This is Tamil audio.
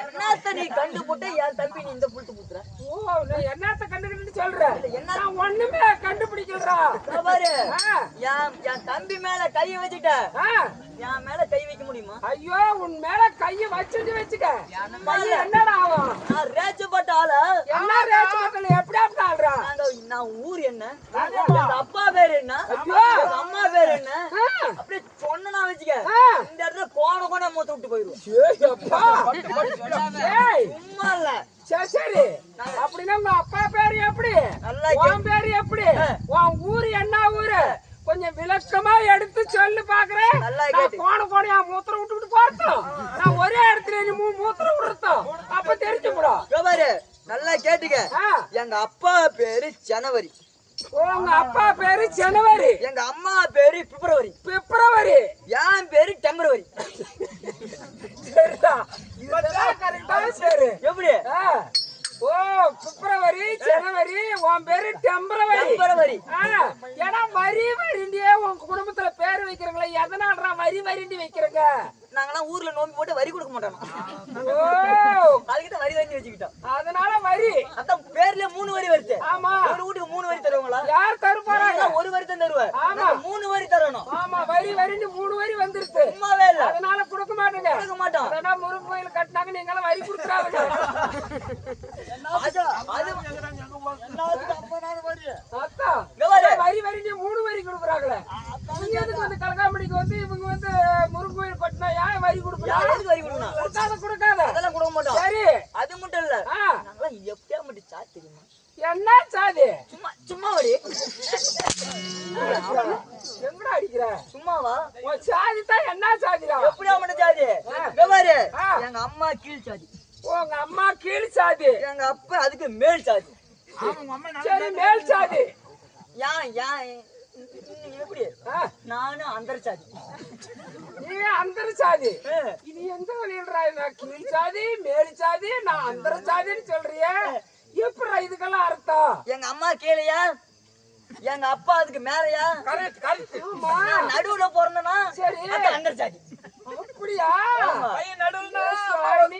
என்னத்த நீ கண்டுபிட்ட என் தம்பி நீ இந்த புழுத்து குத்துற? ஓ என்னத்த கண்டுக்கிட்டு சொல்ற? என்ன? நான் ஒண்ணுமே கண்டுபிடிக்கலடா. இதோ பாரு, ஆ, என் என் தம்பி மேல கைய வச்சுட்ட. என் மேல கை வைக்க முடியுமா? ஐயோ உன் மேல கைய வச்சுட்டு வச்சுக்க. என்னடா ஆகும்? நான் ரேச்சப்பட்ட ஆளா? என்ன ரேச்சு நான் ஊர் என்ன? அப்பா பேர் என்ன? அம்மா. பேர் என்ன? அப்படியே சொன்னா வச்சுக்க. இந்த இடத்துல கோண கோண மூத்த விட்டு. ஏய், சும்மா இல்ல. சரி. சரி அப்படின்னா உங்க அப்பா பேரு எப்படி? உன் பேரு எப்படி? உன் ஊரு என்ன ஊரு? கொஞ்சம் விளக்கமா எடுத்து சொல்லு பாக்குறேன். போன என் மூத்திரம் விட்டு விட்டு பார்த்தோம் நான் ஒரே இடத்துல நீ மூ- மூத்திரம் விடுறோம் அப்ப தெரிஞ்சு கூட இதோ பாரு நல்லா கேட்டுக்க. எங்க அப்பா பேரு ஜனவரி. உங்க அப்பா பேரு ஜனவரி. எங்க அம்மா பேரு பிப்ரவரி. பிப்ரவரி. என் பேரு டெம்பரவரி. எப்படி. ஓ பிப்ரவரி ஜனவரி உன் பேரு டெம்பரவரி. டெம்பரவரி. ஏன்னா வரி வரிண்டியே உங்க குடும்பத்துல பேர் வைக்கிறீங்களா எதனாலடா வரி வரிண்டி வைக்கிறீங்க? நாங்கெல்லாம் ஊர்ல நோம்பி போட்டு வரி கொடுக்க மாட்டோம். ஓ. அதுக்கிட்ட வரி வாங்கி வச்சுக்கிட்டோம். அதனால வரி அதான் பேர்ல மூணு வரி வருது ஆமா ஒரு வீட்டுக்கு மூணு வரி தருவாங்களா யார் தருப்பாராங்க வரி. நாங்க மூணு வரி தரணும். ஆமா வரி வரிண்டு மூணு வரி வந்துருச்சு. சும்மாவே இல்ல. அதனால கொடுக்க மாட்டேங்க. கொடுக்க மாட்டோம். அதனால முருகன் கோயில் கட்டினாங்க நீங்க எல்லாம் வரி. கொடுக்குறாங்க அதான். வரி வரிண்டு மூணு வரி கொடுக்குறாங்களே. நீங்க எதுக்கு வந்து கலகாமடிக்கு வந்து இவங்க வந்து முருகன் கோயில் கட்டினா ஏன் வரி யார் கொடுக்கலாம் எதுக்கு வரி கொடுக்கணும்? கொடுக்காத கொடுக்காத. அதெல்லாம் கொடுக்க மாட்டோம். சரி. அது மட்டும் இல்ல. நாங்களாம் எப்படியா மட்டும் சாட் தெரியுமா? என்ன சாதி? சும்மா சும்மா வரி. எங்கடா அடிக்கிற சும்மாவா? உன் சாதி தான் என்ன சாதிடா? எப்படியா மட்டும் சாதி? ஆ. எங்க அம்மா கீழ் சாதி. உங்க அம்மா கீழ் சாதி. எங்க அப்பா அதுக்கு மேல் சாதி. சரி மேல் சாதி. ஏன் நீ எப்படி? நானும் அந்தர சாதி. நீ அந்தர சாதி. இது எந்த வழியில்றா நான் கீழ் சாதி மேல் சாதி நான் அந்தர சாதின்னு சொல்றியே. எப்படா இதுக்கெல்லாம் அர்த்தம்? எங்க அம்மா கீழையா? எங்க அப்பா அதுக்கு மேலயா? நடுவுல பிறந்தனா? சரி. அப்படியா? நடுவுல சாமி